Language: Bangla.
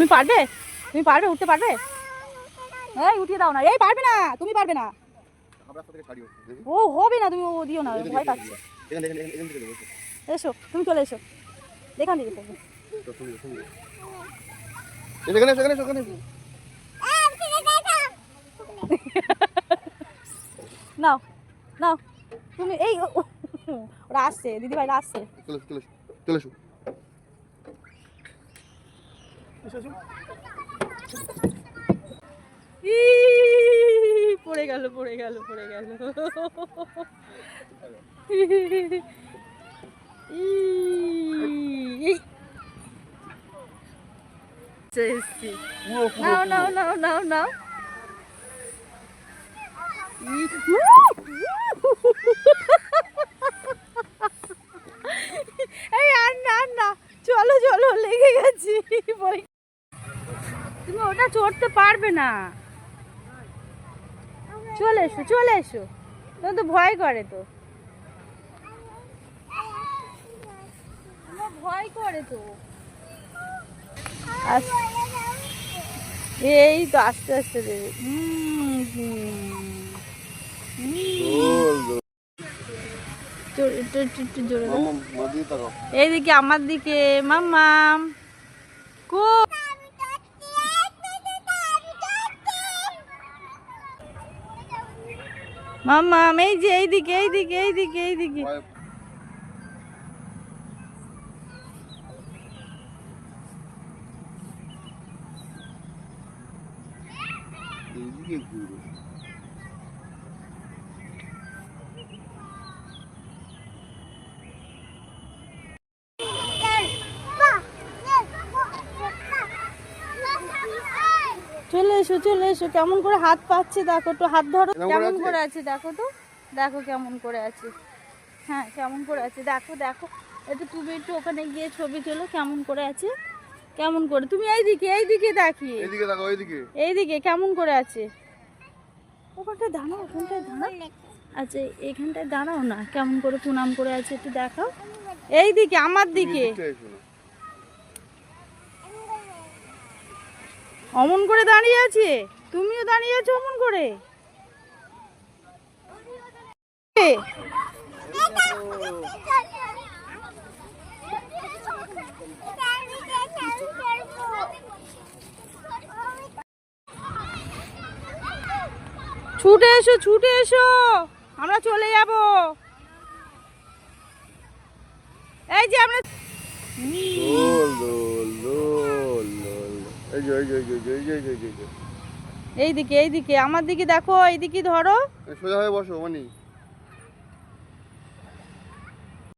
তুমি পারবে? তুমি পারবে উঠতে পারবে? এই উঠিয়ে দাও না। এই পারবে না। তুমি পারবে না। ও হবে না তুমি ও দিও না ভয় পাচ্ছে। এসো তুমি চলে এসো। দেখান এখানে এখানে নাও নাও। তুমি এই ওরা আসছে দিদি ভাইরা আসছে চলে চলে চলে এসো। পড়ে গেল পড়ে গেল পড়ে গেল। নাও নাও নাও নাও নাও ই, এই আর না আর না চলো চলো লেগে তুমি ওটা চড়তে পারবে না। চলে এসো চলে এসো। তোমার তো ভয় করে তো। ভয় করে তো। এই তো আস্তে আস্তে দেবে এইদিকে আমার দিকে মাম্মাম কো মাম্মাম এই যে এইদিকে এইদিকে এইদিকে এইদিকে ভয় এইদিকে ঘুরো চলে এসো চলে এসো। কেমন করে হাত পাচ্ছে দেখো একটু হাত ধরো। কেমন করে আছে? দেখো তো। দেখো কেমন করে আছে। হ্যাঁ কেমন করে আছে। দেখো দেখো। একটু তুমি একটু ওখানে গিয়ে ছবি তোলো কেমন করে আছে। কেমন করে? তুমি এইদিকে এইদিকে দেখিয়ে এইদিকে তাকাও এইদিকে। এইদিকে কেমন করে আছে? ওখানটায় দাঁড়াও ওখানটায় দাঁড়াও। আচ্ছা এখানটায় দাঁড়াও না। কেমন করে প্রণাম করে আছে একটু দেখাও। এইদিকে আমার দিকে এইদিকটা এসো না। অমন করে দাঁড়িয়ে আছে? তুমিও দাঁড়িয়ে আছো অমন করে? ছুটে এসো ছুটে এসো। আমরা চলে যাব। এই যে আমরা এই যে এই যে যে যে এইদিকে এইদিকে আমার দিকে দেখো এইদিকে ধরো। সোজা হয়ে বসো মানি।